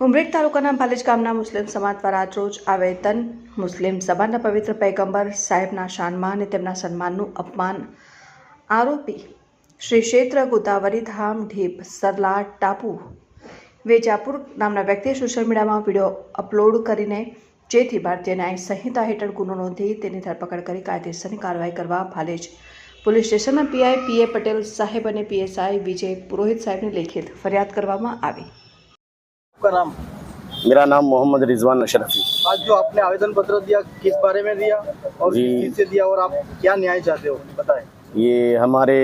ઉમરેઠ તાલુકાના ભાલેજ ગામના મુસ્લિમ સમાજ દ્વારા આજરોજ આવેદન મુસ્લિમ સભાના પવિત્ર પૈગંબર સાહેબના શાનમાં અને તેમના સન્માનનું અપમાન. આરોપી શ્રી ક્ષેત્ર ગોદાવરી ધામ ઢીપ સરલા ટાપુ વેજાપુર નામના વ્યક્તિએ સોશિયલ મીડિયામાં વીડિયો અપલોડ કરીને જેથી ભારતીય ન્યાય સંહિતા હેઠળ ગુનો નોંધી તેની ધરપકડ કરી કાયદેસરની કાર્યવાહી કરવા ભાલેજ પોલીસ સ્ટેશનના પીઆઈ પીએ પટેલ સાહેબ અને પીએસઆઈ વિજય પુરોહિત સાહેબને લેખિત ફરિયાદ કરવામાં આવી. आपका नाम? मेरा नाम मोहम्मद रिजवान अशरफी। आज जो आपने आवेदन पत्र दिया किस बारे में दिया और। किस से दिया और आप क्या न्याय चाहते हो? बताएँ। ये हमारे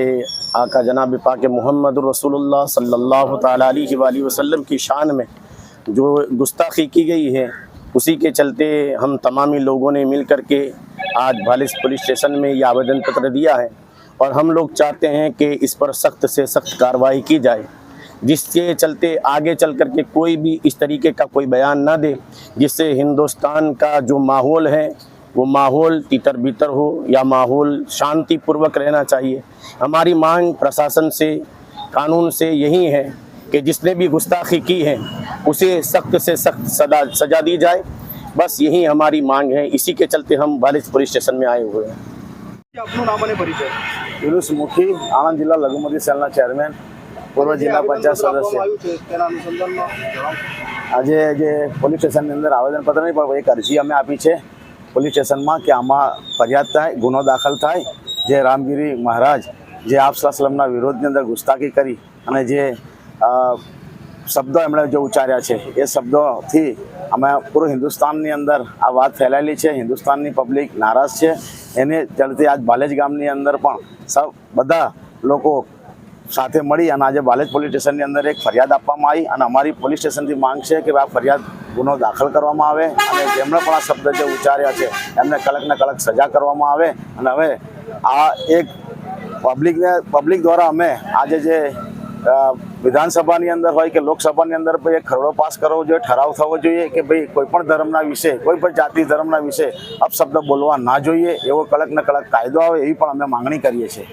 आका जनाब पाक मोहम्मद रसूलुल्लाह सल्लल्लाहु अलैहि वसल्लम की शान में जो गुस्ताखी की गई है उसी के चलते हम तमामी लोगों ने मिल कर के आज भालिस पुलिस स्टेशन में ये आवेदन पत्र दिया है और हम लोग चाहते हैं कि इस पर सख्त से सख्त कार्रवाई की जाए। जिसके चलते आगे चल कर के कोई भी इस तरीके का कोई बयान ना दे जिससे हिंदुस्तान का जो माहौल है वो माहौल तितर बितर हो या माहौल शांतिपूर्वक रहना चाहिए। हमारी मांग प्रशासन से कानून से यही है कि जिसने भी गुस्ताखी की है उसे सख्त से सख्त सजा सजा दी जाए। बस यही हमारी मांग है। इसी के चलते हम बालिश पुलिस स्टेशन में आए हुए हैं। आपलं नावाने परिचय। मुखी आनंद जिला लघुमती सेलना चेयरमैन। પૂર્વ જિલ્લા પંચાયત સદસ્ય. આજે જે પોલીસ સ્ટેશનની અંદર આવેદનપત્ર નહીં પણ એક અરજી અમે આપી છે પોલીસ સ્ટેશનમાં કે આમાં ફરિયાદ થાય ગુનો દાખલ થાય જે રામગીરી મહારાજ જે આપ સલામના વિરોધની અંદર ગુસ્તાખી કરી અને જે શબ્દો એમણે જે ઉચ્ચાર્યા છે એ શબ્દોથી અમે પૂરું હિન્દુસ્તાનની અંદર આ વાત ફેલાયેલી છે હિન્દુસ્તાનની પબ્લિક નારાજ છે એને ચડતી આજ ભાલેજ ગામની અંદર પણ સૌ બધા લોકો સાથે મળી અને આજે બાલેજ પોલીસ સ્ટેશનની અંદર એક ફરિયાદ આપવામાં આવી અને અમારી પોલીસ સ્ટેશનથી માંગ છે કે આ ફરિયાદ ગુનો દાખલ કરવામાં આવે અને જેમણે પણ આ શબ્દ જે ઉચ્ચાર્યા છે, એમને કડકને કડક સજા કરવામાં આવે અને હવે આ એક પબ્લિકને, પબ્લિક દ્વારા અમે આજે જે વિધાનસભાની અંદર હોય કે લોકસભાની અંદર ભાઈ એક ખરડો પાસ કરવો જોઈએ, ઠરાવ થવો જોઈએ કે ભાઈ કોઈ પણ ધર્મના વિશે, કોઈ પણ જાતિ ધર્મના વિશે અપશબ્દ બોલવા ના જોઈએ, એવો કડક ને કડક કાયદો આવે એવી પણ અમે માંગણી કરીએ છીએ.